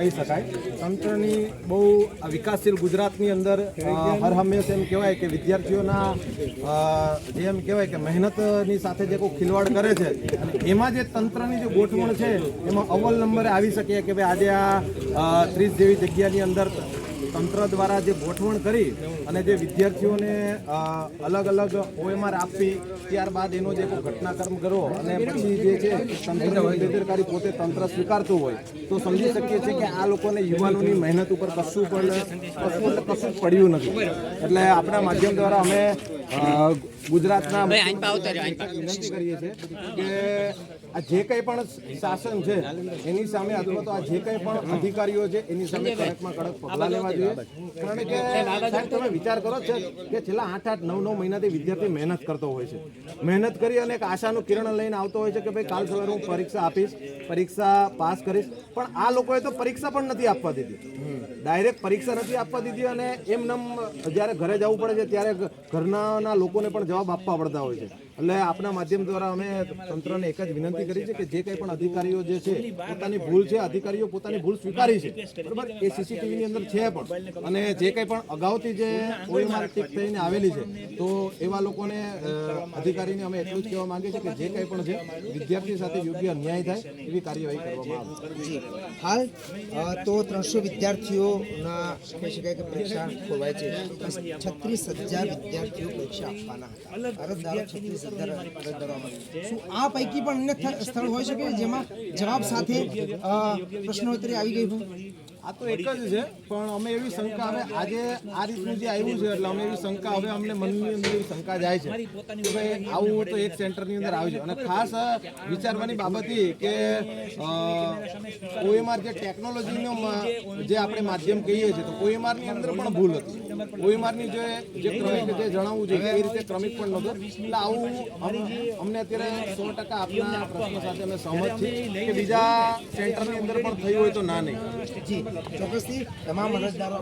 કહી શકાય. તંત્રની બહુ વિકાસશીલ ગુજરાતની અંદર હર હંમેશ એમ કહેવાય કે વિદ્યાર્થીઓના જે એમ કહેવાય કે મહેનતની સાથે જે કોઈ ખિલવાડ કરે છે એમાં જે તંત્રની જે ગોઠવણ છે, એમાં અવ્વલ નંબરે આવી શકીએ કે ભાઈ આજે આ ત્રીસ જેવી જગ્યાની અંદર તંત્ર દ્વારા જે ગોઠવણ કરી અને જે વિદ્યાર્થીઓને અલગ અલગ ઓએમઆર આપવી ત્યારબાદ એનો જે કોઈ ઘટનાક્રમ કરો અને પછી જે છે તંત્રની બેદરકારી પોતે તંત્ર સ્વીકારતું હોય તો સમજી શકીએ છીએ કે આ લોકોને યુવાનોની મહેનત ઉપર કશું પણ કશું કશું પડ્યું નથી. એટલે આપણા માધ્યમ દ્વારા અમે ગુજરાતના વિનંતી કરીએ છીએ કે આ જે કંઈ પણ શાસન છે એની સામે અથવા તો આ જે કંઈ પણ અધિકારીઓ છે એની સામે કડકમાં કડક પગલાં લેવા જોઈએ. કારણ કે સાહેબ તમે વિચાર કરો છો કે છેલ્લા આઠ આઠ નવ નવ મહિનાથી વિદ્યાર્થી મહેનત કરતો હોય છે. મહેનત કરી અને એક આશાનું કિરણ લઈને આવતો હોય છે કે ભાઈ કાલ સવારે હું પરીક્ષા આપીશ પરીક્ષા પાસ કરીશ. પણ આ લોકોએ તો પરીક્ષા પણ નથી આપવા દીધી. ડાયરેક્ટ પરીક્ષા નથી આપવા દીધી અને એમ નમ જ્યારે ઘરે જવું પડે છે ત્યારે ઘરના લોકોને પણ જવાબ આપવા પડતા હોય છે. એટલે આપના માધ્યમ દ્વારા અમે તંત્રને એક જ વિનંતી કરી છે કે જે કંઈ પણ અધિકારીઓ જે છે, પોતાની ભૂલ છે, અધિકારીઓ પોતાની ભૂલ સ્વીકારી છે. બરાબર? એ સીસીટીવીની અંદર છે પણ. અને જે કંઈ પણ અગાઉથી જે ઓએમઆર ટીક થઈને આવેલી છે, તો એવા લોકોને અધિકારીને અમે એટલું જ કહેવા માંગીએ છીએ કે જે કંઈ પણ છે વિદ્યાર્થી સાથે યોગ્ય અન્યાય થાય, એવી કાર્યવાહી કરવામાં આવે. હાલ તો ત્રણસો વિદ્યાર્થીઓના કહી શકાય કે પરીક્ષા ખોવાય છે. છત્રીસ હજાર વિદ્યાર્થીઓ પરીક્ષા આપવાના હતા. અરજદારો છત્રીસ. શું આ પૈકી પણ અન્ય સ્થળ હોઈ શકે જેમાં જવાબ સાથે પ્રશ્નોત્તરી આવી ગઈ હોય. આ તો એક જ છે, પણ અમે એવી શંકા હવે આજે આ રીતનું જે આવ્યું છે, એટલે અમે એવી શંકા હવે અમને મનની અંદર એવી શંકા જાય છે કે ભાઈ આવું તો એક સેન્ટરની અંદર આવ્યું છે અને ખાસ વિચારવાની બાબત એ કે ઓએમઆર જે ટેકનોલોજીનો જે આપણે માધ્યમ કહીએ છીએ, તો ઓએમઆરની અંદર પણ ભૂલ હતી. OMR જે જે ક્રમિક જે જણાવવું જોઈએ, એ રીતે ક્રમિક પણ નહોતું. એટલે આવું અમને અત્યારે સો ટકા આપના પ્રશ્ન સાથે અમે સહમત છીએ કે બીજા સેન્ટરની અંદર પણ થયું હોય તો ના નહીં. ચોક્કસથી તમામ અરજદારો